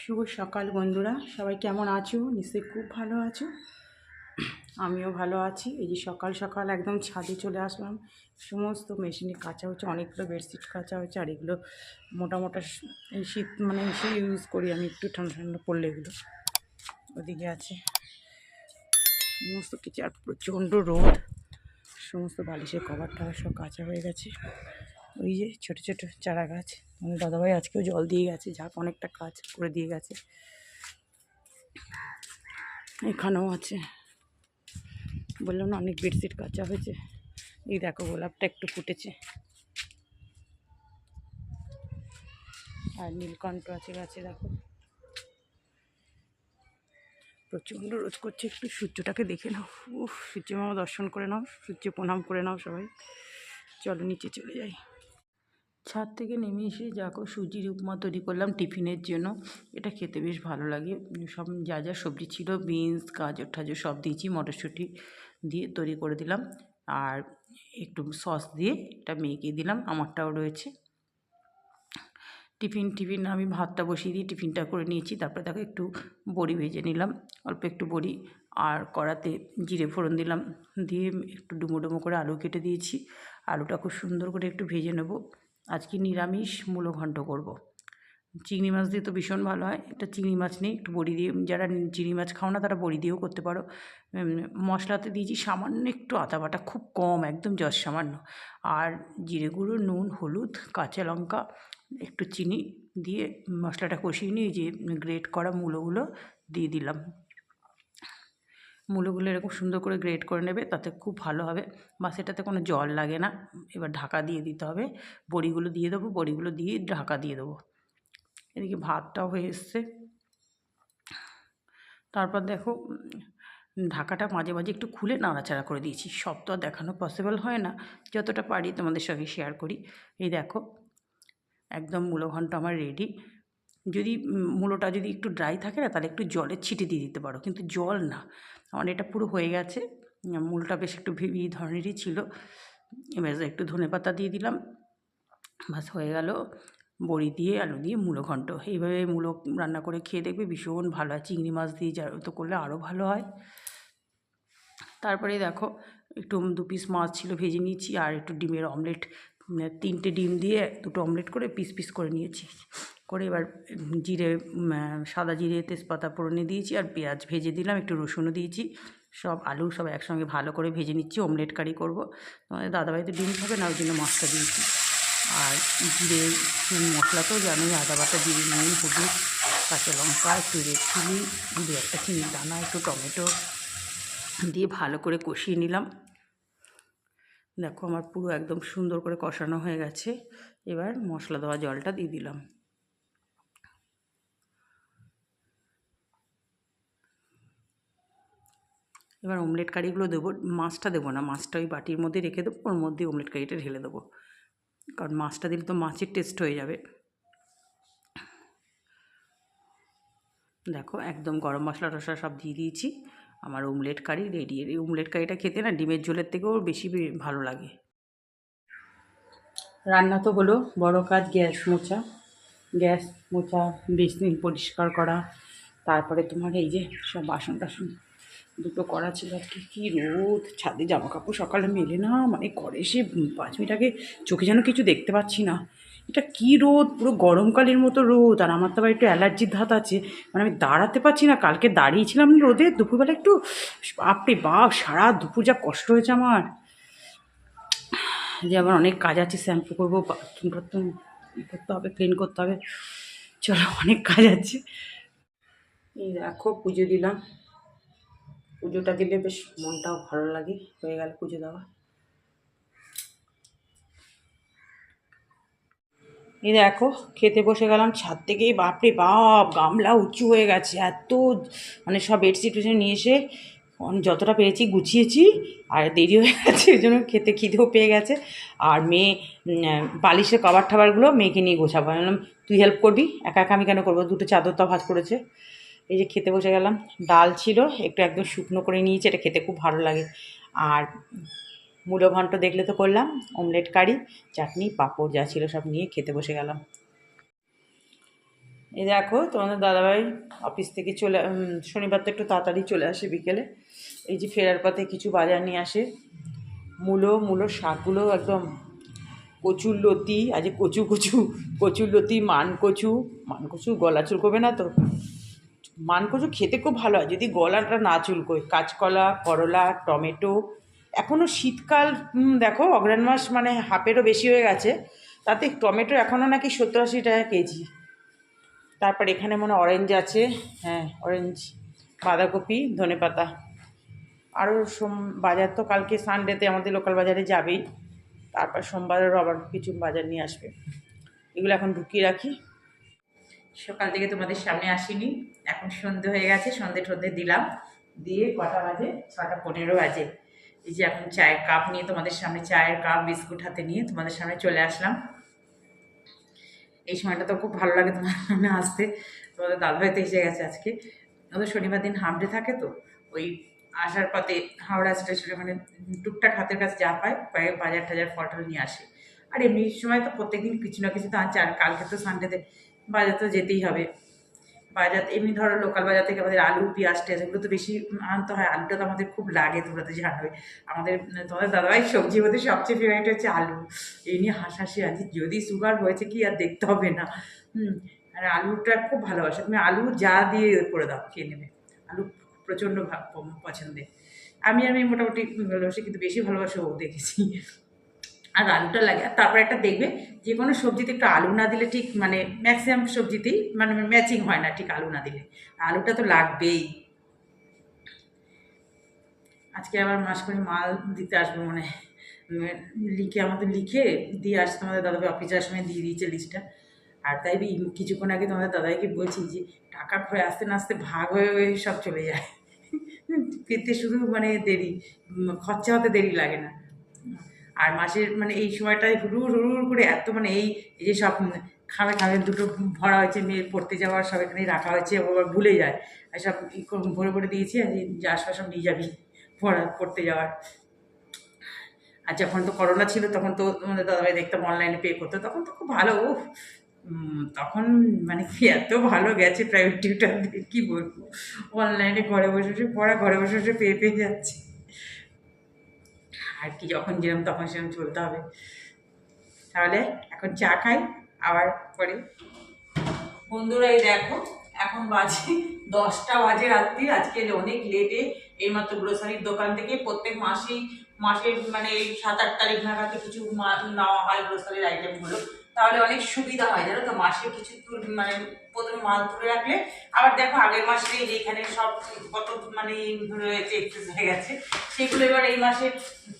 শুভ সকাল বন্ধুরা। সবাই কেমন আছো? নিশ্চয়ই খুব ভালো আছো। আমিও ভালো আছি। এই যে সকাল সকাল একদম ছাদে চলে আসলাম। সমস্ত মেশিনে কাঁচা হচ্ছে, অনেকগুলো বেডশিট কাঁচা হচ্ছে আর এগুলো মোটা মোটা এই শীত মানে এসে ইউজ করি আমি একটু ঠান্ডা ঠান্ডা পড়লে এগুলো। ওদিকে আছে সমস্ত কিছু, আর প্রচণ্ড রোদ। সমস্ত বালিশের কভার টভার সব কাঁচা হয়ে গেছে। ওই যে ছোটো ছোটো চারা গাছ। মানে দাদাভাই আজকেও জল দিয়ে গেছে যাক অনেকটা কাজ করে দিয়ে গেছে। এখানেও আছে। বললাম না, অনেক বেডশিট কাঁচা হয়েছে। এই দেখো, গোলাপটা একটু ফুটেছে। আর নীলকণ্ঠ আছে গাছে, দেখো। প্রচণ্ড রোদ করছে, একটু সূর্যটাকে দেখে নাও। উফ, সূর্য মামা দর্শন করে নাও, সূর্য প্রণাম করে নাও সবাই। চলো, নিচে চলে যাই। ছাদ থেকে নেমে এসে যাকো সুজির উপমা তৈরি করলাম টিফিনের জন্য। এটা খেতে বেশ ভালো লাগে। সব যা যা সবজি ছিল, বিনস, গাজর, ঠাজর সব দিয়েছি, মটরশুঁটি দিয়ে তৈরি করে দিলাম। আর একটু সস দিয়ে এটা মেখে দিলাম, আমারটাও রয়েছে। টিফিন টিফিন আমি ভাতটা বসিয়ে দিয়ে টিফিনটা করে নিয়েছি, তারপরে তাকে একটু বড়ি ভেজে নিলাম, অল্প একটু বড়ি। আর কড়াতে জিরে ফোড়ন দিলাম, দিয়ে একটু ডুমো ডুমো করে আলু কেটে দিয়েছি। আলুটা খুব সুন্দর করে একটু ভেজে নেব। আজকে নিরামিষ মূলো ঘন্ট করব। চিংড়ি মাছ দিয়ে তো ভীষণ ভালো হয়। এটা চিংড়ি মাছ নেই, একটু বড়ি দিয়ে, যারা চিংড়ি মাছ খাও না, তারা বড়ি দিয়েও করতে পারো। মশলাতে দিয়েছি সামান্য একটু আদা বাটা, খুব কম, একদম যশ সামান্য। আর জিরে গুঁড়ো, নুন, হলুদ, কাঁচা লঙ্কা, একটু চিনি দিয়ে মশলাটা কষিয়ে নিয়ে যে গ্রেট করা মূলোগুলো দিয়ে দিলাম। মূলোগুলো এরকম সুন্দর করে গ্রেট করে নেবে, তাতে খুব ভালো হবে। বা সেটাতে কোনো জল লাগে না। এবার ঢাকা দিয়ে দিতে হবে। বড়িগুলো দিয়ে দেবো, বড়িগুলো দিয়ে ঢাকা দিয়ে দেবো। এদিকে ভাতটাও হয়ে এসছে। তারপর দেখো ঢাকাটা মাঝে মাঝে একটু খুলে নাড়াচাড়া করে দিয়েছি। সব তো আর দেখানো পসিবল হয় না। যতটা পারি তোমাদের সঙ্গে শেয়ার করি। এই দেখো, একদম মূলো ঘন্ট আমার রেডি যদি মূলোটা যদি একটু ড্রাই থাকে না, তাহলে একটু জলের ছিটে দিয়ে দিতে পারো। কিন্তু জল না। আমার এটা পুরো হয়ে গেছে। মূলটা বেশ একটু ভিভি ধরনেরই ছিল। এবার একটু ধনে পাতা দিয়ে দিলাম। বাস হয়ে গেল। বড়ি দিয়ে আলু দিয়ে মূলো ঘন্ট। এইভাবে মূলো রান্না করে খেয়ে দেখবে ভীষণ ভালো হয়। চিংড়ি মাছ দিয়ে যা, তো করলে আরও ভালো হয়। তারপরে দেখো, একটু দু পিস মাছ ছিল ভেজে নিয়েছি। আর একটু ডিমের অমলেট তিনটে ডিম দিয়ে দুটো অমলেট করে পিস পিস করে নিয়েছি। করে এবার জিরে সাদা জিরে, তেজপাতা ফোড়নে দিয়েছি আর পেঁয়াজ ভেজে দিলাম, একটু রসুনও দিয়েছি। সব আলু সব একসঙ্গে ভালো করে ভেজে নিচ্ছি অমলেট কারি করব। তোমাদের দাদাবাড়িতে ডিম খাবে না, ওই জন্য মশলা দিয়েছি। আর জিরে মশলা তো জানোই, আদা বাটা জিরে নুন হলুদ, কাঁচা লঙ্কা, একটু রেড চিলি দু একটা চিনির দানা, একটু টমেটো দিয়ে ভালো করে কষিয়ে নিলাম। দেখো আমার পুরো একদম সুন্দর করে কষানো হয়ে গেছে। এবার মশলা দেওয়া জলটা দিয়ে দিলাম। এবার অমলেট কারিগুলো দেবো, মাছটা দেবো না, মাছটা ওই বাটির মধ্যে রেখে দেবো, ওর মধ্যে অমলেট কারিটা ঢেলে দেবো। কারণ মাছটা দিলে তো মাছের টেস্ট হয়ে যাবে। দেখো, একদম গরম মশলা টশলা সব দিয়ে দিয়েছি। আমার অমলেট কারি রেডি এই অমলেট কারিটা খেতে না ডিমের ঝোলের থেকেও বেশি ভালো লাগে। রান্না তো হলো বড় কাজ, গ্যাস মোছা। গ্যাস মোছা, বেসিন পরিষ্কার করা, তারপরে তোমার এই যে সব বাসন টাসন দুটো করা ছিল আজকে। কী রোদ, ছাদে জামা কাপড় সকালে মেলে না মানে ঘরে এসে পাঁচ মিনিট আগে চোখে যেন কিছু দেখতে পাচ্ছি না। এটা কী রোদ, পুরো গরমকালের মতো রোদ, আর আমার তো আবার একটু অ্যালার্জির ধাত আছে। মানে আমি দাঁড়াতে পারছি না, কালকে দাঁড়িয়েছিলাম রোদে, দুপুরবেলা একটু আপনি বাপ, সারা দুপুর যা কষ্ট হয়েছে আমার। যে আমার অনেক কাজ আছে, শ্যাম্পু করব বাথরুম টাথরুম করতে হবে ক্লিন করতে হবে। চলো, অনেক কাজ আছে। এই দেখো, পুজো দিলাম। পুজোটা দিলে বেশ মনটাও ভালো লাগে, হয়ে গেল পুজো দেওয়া। এই দেখো, খেতে বসে গেলাম, ছাদ থেকেই, বাপরে বাপ, গামলা উঁচু হয়ে গেছে, এত মানে সব বেডশিট টেডশিট নিয়ে এসে যতটা পেরেছি গুছিয়েছি, আর দেরি হয়ে গেছে ওই জন্য খেতে খিদেও পেয়ে গেছে। আর মেয়ে বালিশের কভার টাবারগুলো মেয়েকে নিয়ে গোছাবো। বললাম, তুই হেল্প করবি? একা একা আমি কেন করব? দুটো চাদর তো ভাজ করেছে। এই যে খেতে বসে গেলাম। ডাল ছিল, একটু একদম শুকনো করে নিয়েছি, এটা খেতে খুব ভালো লাগে। আর মূলো ঘন্ট দেখলে তো করলাম অমলেট কারি, চাটনি, পাঁপড় যা ছিল সব নিয়ে খেতে বসে গেলাম। এই দেখো, তোমাদের দাদাভাই অফিস থেকে চলে শনিবার তো একটু তাড়াতাড়ি চলে আসে বিকেলে। এই যে ফেরার পথে কিছু বাজার নিয়ে আসে। মূলো মূলো শাকগুলো একদম কচুর লতি, আজ কচু কচু, কচুর লতি, মান কচু মান কচু, গলা চুলকোবে না তো? মান কচু খেতে খুব ভালো হয়। যদি গলাটা না চুলকোয়। কাঁচকলা, করলা, টমেটো। এখনও শীতকাল দেখো, অগ্রাণ মাস মানে হাফেরও বেশি হয়ে গেছে। তাতে টমেটো এখনও নাকি সত্তর আশি টাকা কেজি। তারপর এখানে মনে অরেঞ্জ আছে। হ্যাঁ অরেঞ্জ বাঁধাকপি, ধনেপাতা। আরও সোম, বাজার তো কালকে সানডেতে আমাদের লোকাল বাজারে যাবেই। তারপর সোমবারেরও আবার কিছু বাজার নিয়ে আসবে। এগুলো এখন ঢুকিয়ে রাখি। সকাল থেকে তোমাদের সামনে আসিনি। এখন সন্ধে হয়ে গেছে, সন্ধে টন্ধে দিলাম। দিয়ে কটা বাজে? ছটা পনেরো বাজে। এই যে এখন চায়ের কাপ নিয়ে তোমাদের সামনে, চায়ের কাপ, বিস্কুট হাতে নিয়ে তোমাদের সামনে চলে আসলাম। এই সময়টা তো খুব ভালো লাগে তোমার সামনে আসতে। তোমাদের দাদাভাইতে এসে গেছে আজকে। ওদের শনিবার দিন হামড়ে থাকে তো, ওই আসার পথে হাওড়া স্টেশনে মানে টুকটাক হাতের কাছে যা পায় বাজার টাজার ফটল নিয়ে আসে। আর এমনি সময় তো প্রত্যেকদিন কিছু না কিছু তো আনছে, আর কালকে তো সানডেতে বাজার তো যেতেই হবে। বাজার, এমনি ধরো লোকাল বাজার থেকে আমাদের আলু, পেঁয়াজ, টেয়াজ এগুলো তো বেশি আনতে হয়। আলুটা তো আমাদের খুব লাগে, তোমরা তো জানোই। আমাদের, তোমাদের দাদাভাই সবজির মধ্যে সবচেয়ে ফেভারিট হচ্ছে আলু। এই নিয়ে হাসাহাসি আছে। যদি সুগার হয়েছে কি আর দেখতে হবে না। হুম, আর আলুটা খুব ভালোবাসে। তুমি আলু যা দিয়ে করে দাও, খেয়ে নেবে। আলু প্রচণ্ড পছন্দের। আমি আমি মোটামুটি, ভালোবাসি, কিন্তু বেশি ভালোবাসে ও দেখেছি। আর আলুটা লাগে। আর তারপরে একটা দেখবে যে কোনো সবজিতে একটু আলু না দিলে ঠিক মানে ম্যাক্সিমাম সবজিতেই মানে ম্যাচিং হয় না ঠিক আলু না দিলে। আলুটা তো লাগবেই। আজকে আবার মাস করে মাল দিতে আসব মানে লিখে আমাদের লিখে দিয়ে আসতে আমাদের দাদাভাই অফিস সময় দিয়ে দিয়েছে লিস্টটা আর তাই কিছুক্ষণ আগে তোমাদের দাদাইকে বলছি যে, টাকা হয়ে আসতে না আসতে ভাগ হয়ে হয়ে সব চলে যায়। পেতে শুধু মানে দেরি খরচা হতে দেরি লাগে না। আর মাসের মানে এই সময়টায় হুড়ুর হুড়ুর করে এত মানে এই যে সব খামে খামে দুটো ভরা হয়েছে, মেয়ের পড়তে যাওয়ার সব এখানে রাখা হয়েছে, ও আবার ভুলে যায়। আর সব ভরে ভরে দিয়েছি আর যে যাস সব নিয়ে যাবি পড়া, পড়তে যাওয়ার। আর যখন তো করোনা ছিল, তখন তো আমাদের দাদাভাই দেখতাম অনলাইনে পে করতো, তখন তো খুব ভালো তখন মানে কি এত ভালো গেছে প্রাইভেট টিউটার কি বলব? অনলাইনে ঘরে বসে বসে পড়া, ঘরে বসে বসে পেয়ে পেয়ে যাচ্ছে। আর কি যখন যেরম তখন সেরকম চলতে হবে। তাহলে এখন চা খাই, আবার পরে। বন্ধুরা, এই দেখো, এখন বাজে দশটা বাজে রাত্রি, আজকে অনেক লেটে এইমাত্র গ্রোসারির দোকান থেকে প্রত্যেক মাসেই, মাসের মানে সাত আট তারিখ নাগাদ কিছু নেওয়া হয় গ্রোসারির আইটেমগুলো তাহলে অনেক সুবিধা হয়, জানো তো? মাসে কিছু মানে প্রথমে মাল তুলে রাখলে, আবার দেখো আগের মাসে যেখানে সব কত মানে রয়েছে এক্সেস হয়ে গেছে, সেগুলো এবার এই মাসে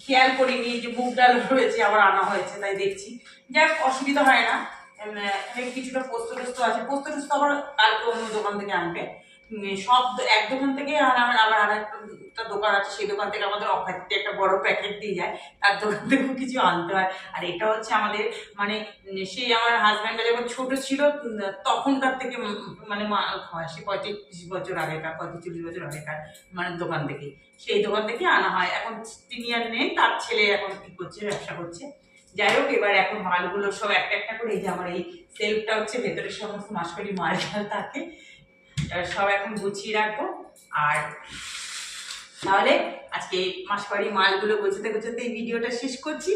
খেয়াল করিনি যে মুগ ডাল রয়েছে আবার আনা হয়েছে, তাই দেখছি। যাক, অসুবিধা হয় না। কিছুটা পোস্ত টোস্ত আছে। পোস্ত টোস্ত আবার কালকে অন্য দোকান থেকে আনবে। সব এক দোকান থেকে আর আমার আবার আর দোকান আছে, সেই দোকান থেকে আমাদের অখাদ্যে একটা বড় প্যাকেট দিয়ে যায়। তার দোকান থেকেও কিছু আনতে হয়। আর এটা হচ্ছে আমাদের মানে সেই আমার হাজব্যান্ডটা যখন ছোট ছিল তখনকার থেকে মানে খাওয়া সে পঁয়ত্রিশ বছর আগেকার, পঁয়ত্রিশ চল্লিশ বছর আগেকার মানে দোকান থেকে সেই দোকান থেকে আনা হয়। এখন তিনি আর নেই, তার ছেলে এখন কি করছে, ব্যবসা করছে। যাই হোক, এবার এখন মালগুলো সব একটা একটা করে, এই যে আমার এই সেলফটা হচ্ছে ভেতরে সমস্ত মাসকড়ি মাল থাকে সব এখন গুছিয়ে রাখব। আর তাহলে আজকে মাসকড়ি মালগুলো গোছাতে গোছাতে এই ভিডিওটা শেষ করছি।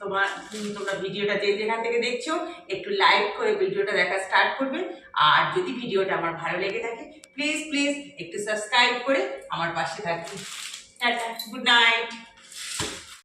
তোমার তোমরা ভিডিওটা যে যেখান থেকে দেখছ, একটু লাইক করে ভিডিওটা দেখা স্টার্ট করবে। আর যদি ভিডিওটা আমার ভালো লেগে থাকে প্লিজ প্লিজ একটু সাবস্ক্রাইব করে আমার পাশে থাকবে। Good night